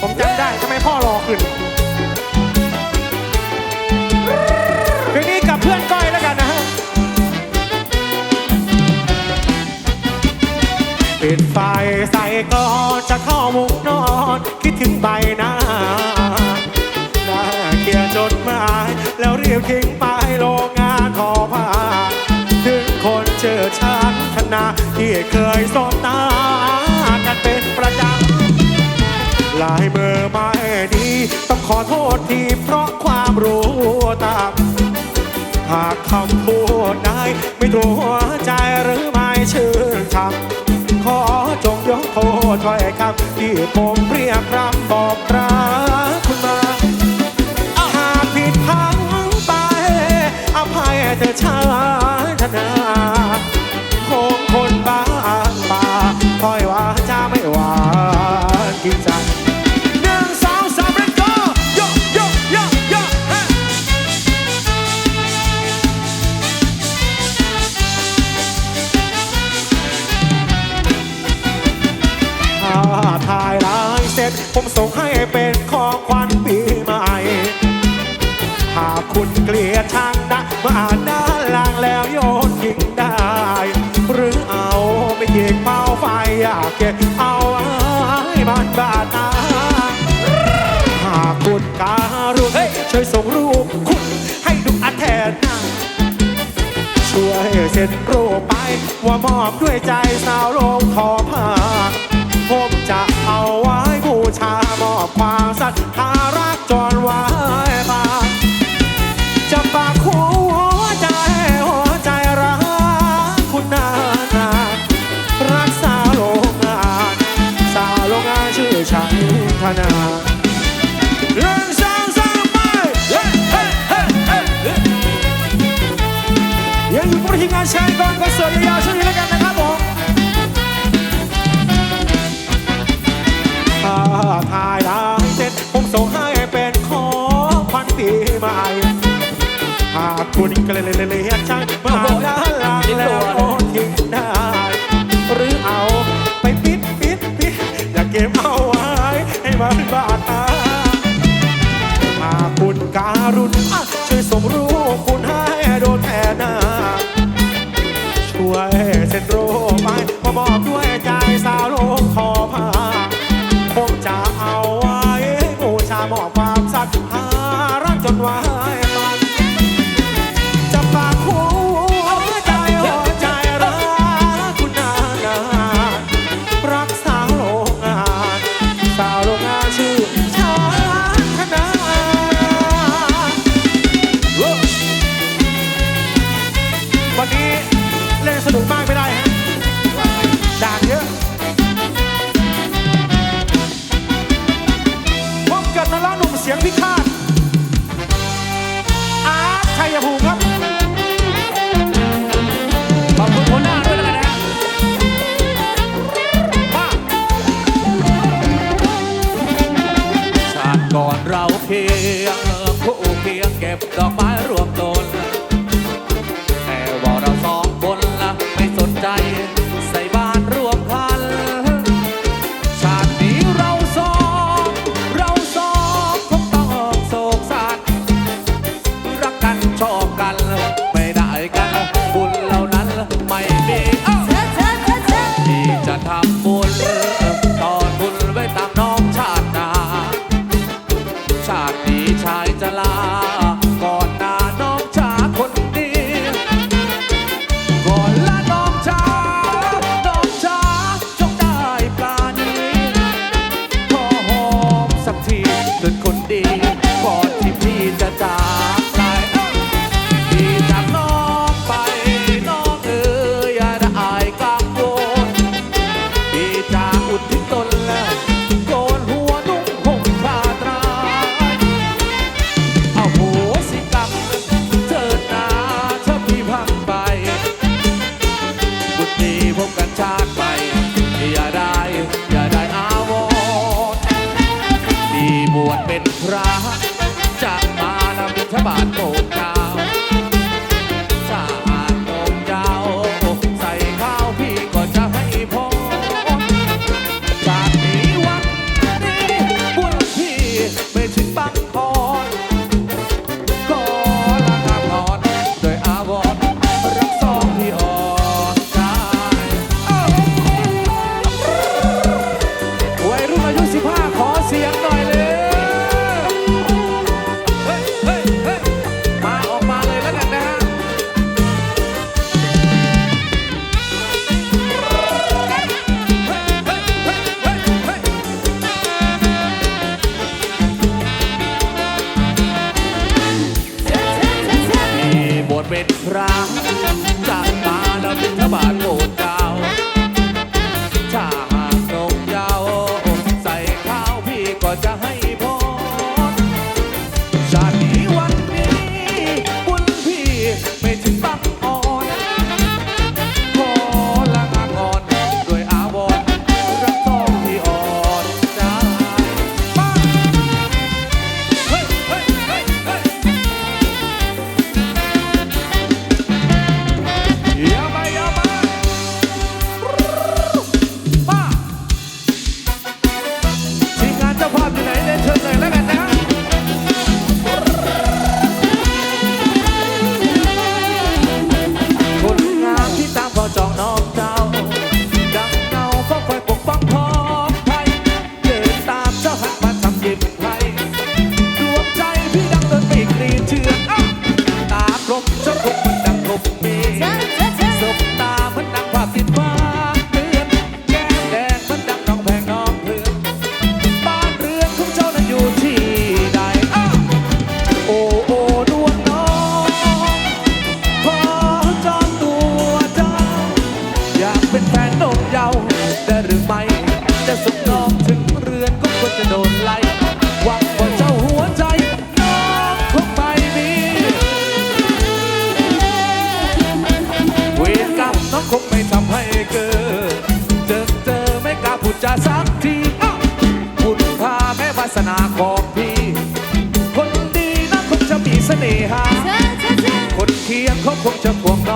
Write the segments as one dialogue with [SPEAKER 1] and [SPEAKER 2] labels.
[SPEAKER 1] ผมจำได้ทำไมพ่อรอขึ้นคืนนี้กับเพื่อนก้อยแล้วกันนะฮะปิดไฟใส่ก่อนจะเข้ามุกนอน คิดถึงใบหน้าหน้าเขียจดหมายแล้วเรียบทิ้งไปโรงงานทอผ้าถึงคนเจอฉันธนาที่เคยสบตาำลายมือไม่ดี ต้องขอโทษทีเพราะความรู้ต่ำหากคำพูดใดไม่ถูกหัวใจหรือไม่ชื่นชมขอจงยกโทษถ้อยคำที่ผม คุณเกลียดช่างนะมาอ่านด้านล่างแล้วโยนทิ้งได้ หรือเอาไปยิงเป้าไฟอยากเก็บเอาไว้บ้านบาดตาหากคุณการุณช่วยส่งรูปคุณให้ดูอันแทนน้าช่วยเซ็นรูปไปว่ามอบด้วยใจสาวโรงทอผ้า นาหนึ่งสองสามไปเฮ้เฮ้เฮ้เฮ้ยังอยู่กับทีมงานชร์ก่อนคอนเสิร์ตยาวๆช่วงนี้แล้วกันนะครับผมถ้าถ่ายได้เสร็จผมส่งให้เป็นของขวัญปีใหม่หากคุณเกลียดช่างมาด้านหลังแล้ว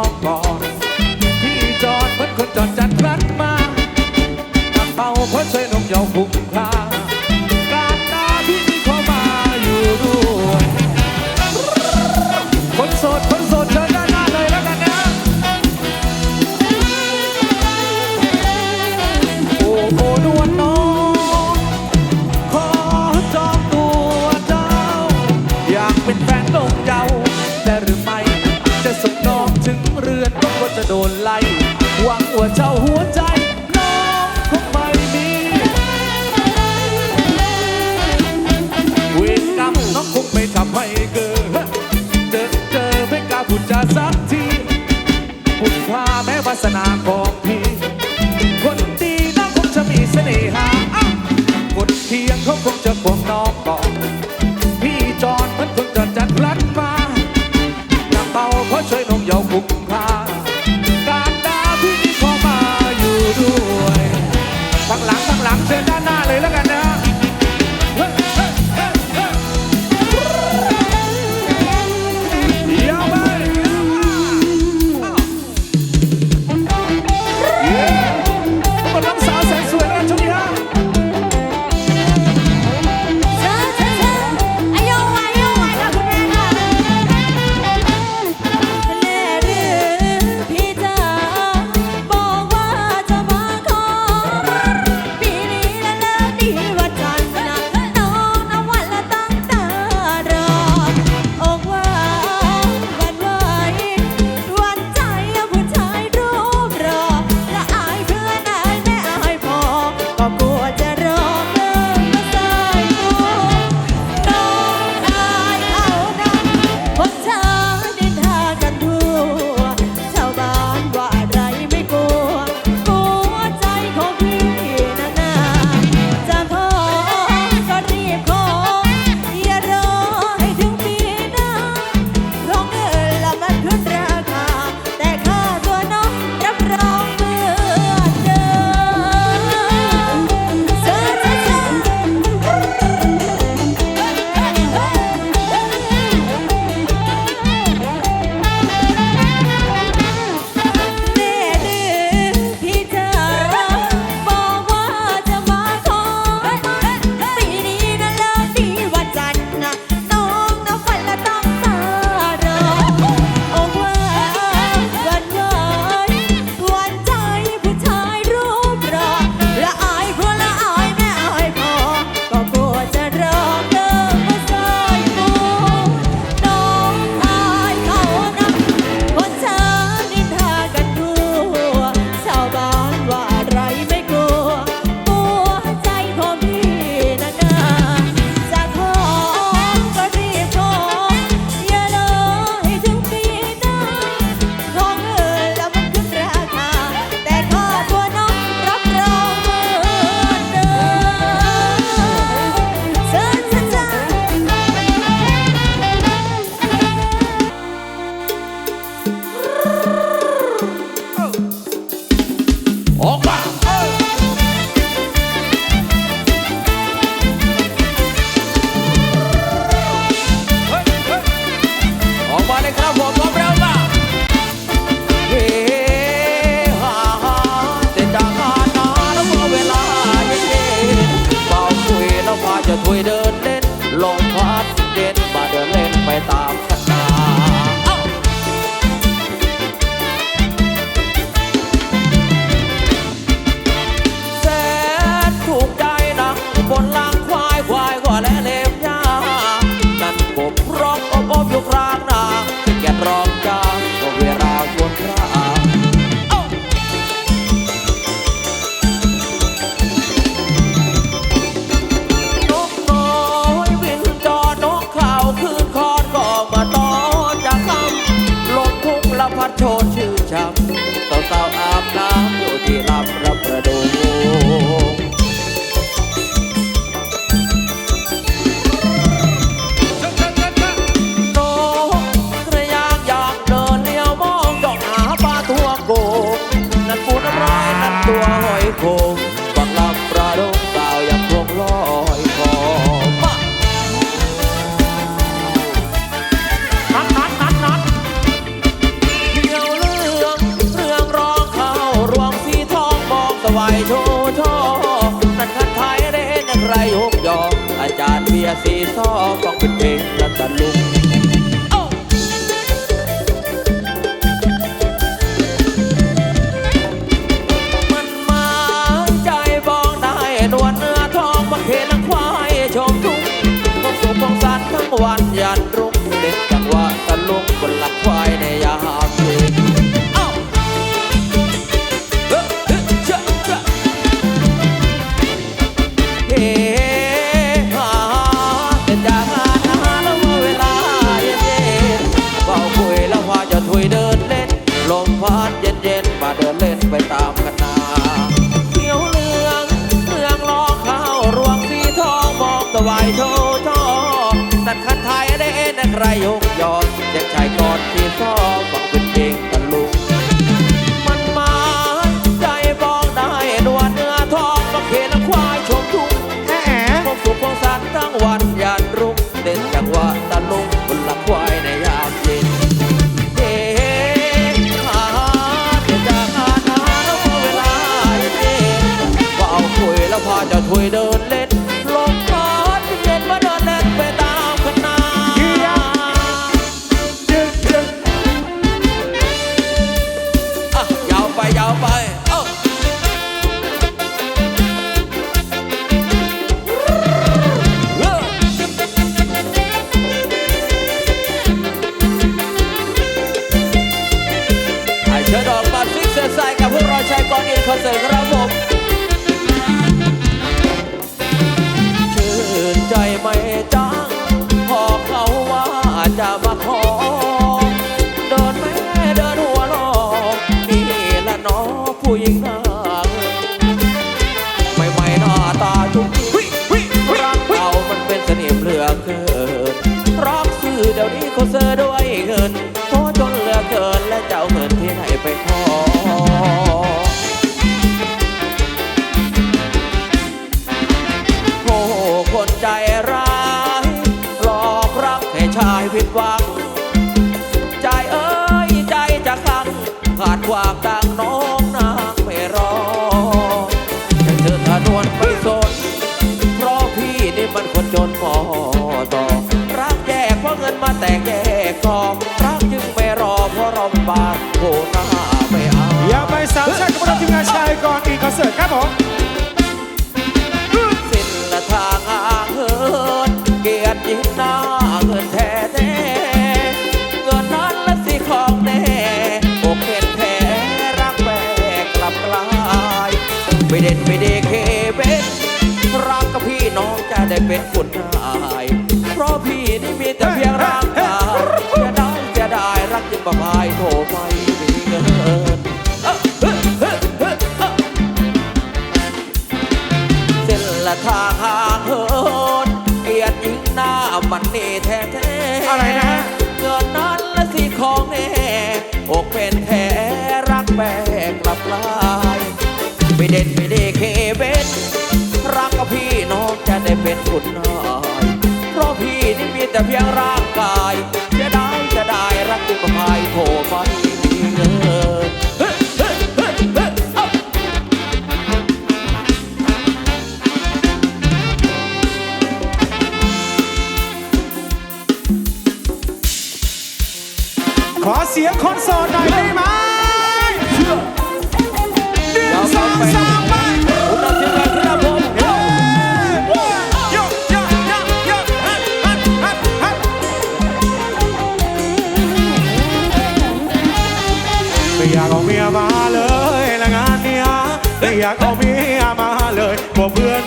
[SPEAKER 1] องบอดที่จอดเพิ่นค
[SPEAKER 2] นจอดจัดรัดมาทำเป่าเพิ่นใส่นมยาวคุ้มค่า โดนไล่หวังว่าเจ้าหัวใจ ม่โชว์ช่อนั่นคันไทยเล่นใครยกยออาจารย์เบียร์สีซอฟังเป็นเพลงรัตลุง โชว์ชอสัตว์ขันไทยได้เอ็นใครยกยอดเจ็บชายกอดที่ซอม คอนเสิร์ตของเรา ชายผิดหวัง ใจเอ้ยใจจะคังขาดความดังน้องนางไม่รอจะเจอถนวนไปสน เพราะพี่นี่มันคนจนพอต่อ รักแยกเพราะเงินมาแต่แก่กองรักจึงไม่รอเพราะรอบากโหน้าไม่เา
[SPEAKER 1] อย่าไปสาวชากับเรทีมงานชายก่อนอีกคอนเสร์ตครับผม
[SPEAKER 2] สิ้นละทางอางเฮินเกียรติยินนา ไม่เด็ดไม่เดเคเป็สรักกับพี่น้องจะได้เป็นคนหายเพราะพี่นี่มีแต่เพียงร่างกายจะได้จะได้รักยิ่งประพายโทไม่มีเงินเส้นละทางห่างเหินเอียดยิงหน้ามันนี่แท้ๆ
[SPEAKER 1] อะไรนะ
[SPEAKER 2] เด่นไปเดเคเบ็ดรักกับพี่น้องจะได้เป็นคุณนายเพราะพี่นี่มีแต่เพียงร่างกายจะได้จะได้รักกุมภายโทรมา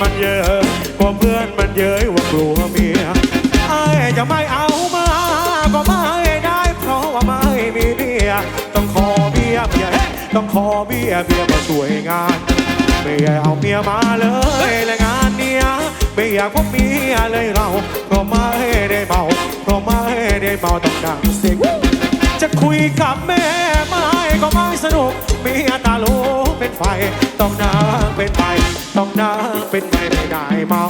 [SPEAKER 1] มันเยอะกลัวเพื่อนมันเย้ยว่ากลัวเมียไอ้จะไม่เอามา ก็ไม่ได้เพราะว่าไม่มีเมียต้องขอเมียเมียเฮ้ต้องขอเมียเมียมาช่วยงานไม่อยากเอาเมียมาเลยและงานเนี้ยไม่อยากพบเมียเลยเราเพราะไม่ได้เมาเพราะไม่ได้เมาต้องดังเสียงจะคุยกับแม่ไม่ก็ไม่สนุกเมียตาลูเป็นไฟต้องนางเป็นไฟ ต้องนาเป็นไฟไม่ได้เมา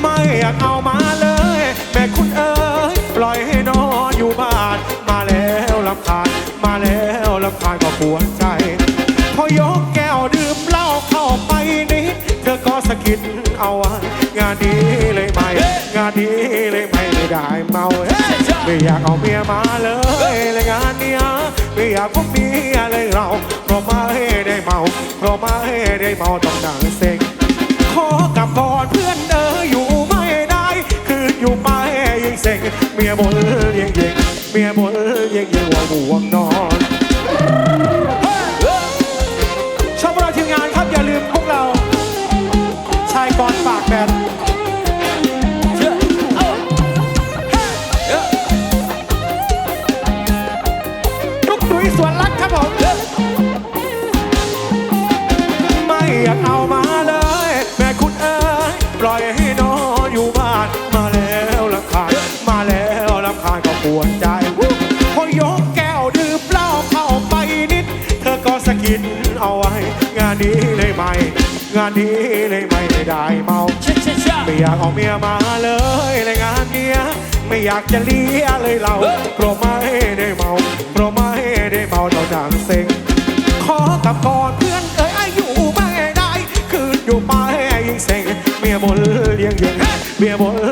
[SPEAKER 1] ไม่อยากเอามาเลย แม่คุณเอ๋ยปล่อยให้นอนอยู่บ้าน มาแล้วลำคาญมาแล้วลำคาญก็ปวดใจ พอยกแก้วดื่มเหล้าเข้าไปนิดเธอก็สะกิดเอาไว้งานนี้เลยไม่ งานนี้เลยไม่ไม่ได้เมาไม่อยากเอาเมียมาเลยเลยงานเนี้ยไม่อยากพบเมียเลยเราเพราะไม่ได้เมาเพราะไม่ได้เมาต้องนั่งเซ็ง เซ็งเมียบ่นเยี่ยงเยี่ยงเมียบ่น
[SPEAKER 2] เยี่
[SPEAKER 1] ยงเยี่ยงว่าห่วงนอนานนี้เลยไม่งานนี้เลยไม่ได้เมา
[SPEAKER 2] เชื่อเชื่อเชื่อ
[SPEAKER 1] ไม่อยากเอาเมียมาเลยในงานเนี้ยไม่อยากจะเลี้ยเลยเรา
[SPEAKER 2] เฮ้ย
[SPEAKER 1] เพราะไม่ได้เมาเพราะไม่ได้เมาเราดังเซ็งขอกลับก่อนเพื่อนเอ้ยอายุไม่ได้ คืนอยู่ไปยิ่งเซ็งเมียบนเลี้ยงเยังเมียบน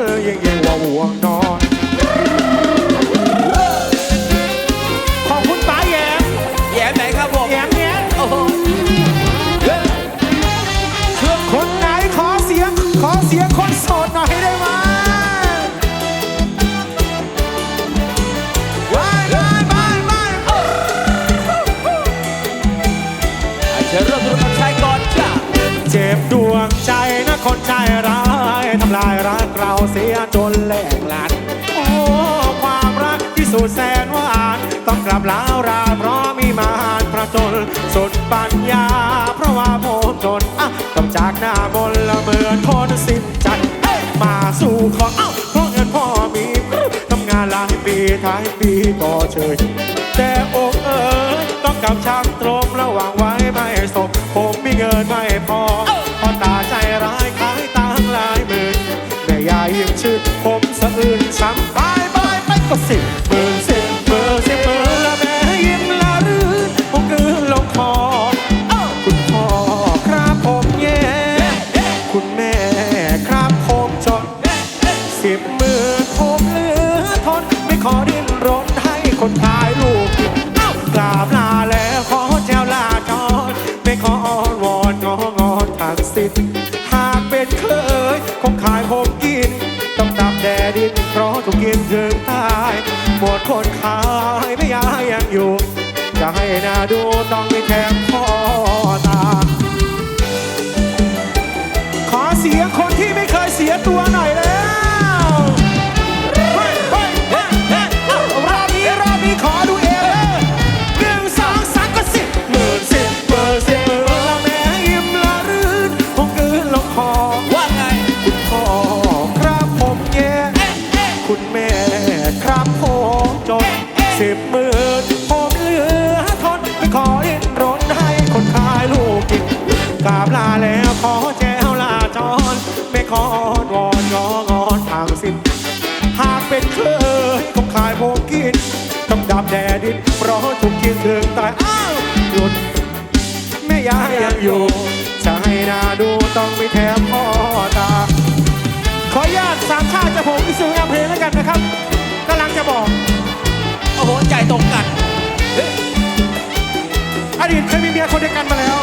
[SPEAKER 2] จา
[SPEAKER 1] กหน้ามนละเหมือนคนสิ้นใจมาสู่ขอเอ้าเพราะเงินพ่อมีทำงานหลายปีท้ายปีก็เฉย หมดคนขายไม่ยายยังอยู่ จะให้หนาดูต้องมีแถมพ่อตา ขอเสียงคนที่ไม่เคยเสียตัวหน่อยนะ สิบหมื่นผมเหลือทนไม่ขอดิ้นรนให้คนขายลูกกินกราบลาแล้วขอแจวลาจรไม่ขออ้อนวอนงองอนทางสิ้นหากเป็นเคยคงขายผมกินต้องดับแดดดินเพราะถูกกินถึงตายอ้าวหยุดแม่ยายยังอยู่จะให้นาดูต้องไมีแถมพ่อตา ขออนุญาตสามชาติจะผมอิสุงามเพลงแล้วกันนะครับกำลังจะบอก
[SPEAKER 2] ตรงกันอ
[SPEAKER 1] ดีตเคยมีเมียคนเดียวกันมาแล้ว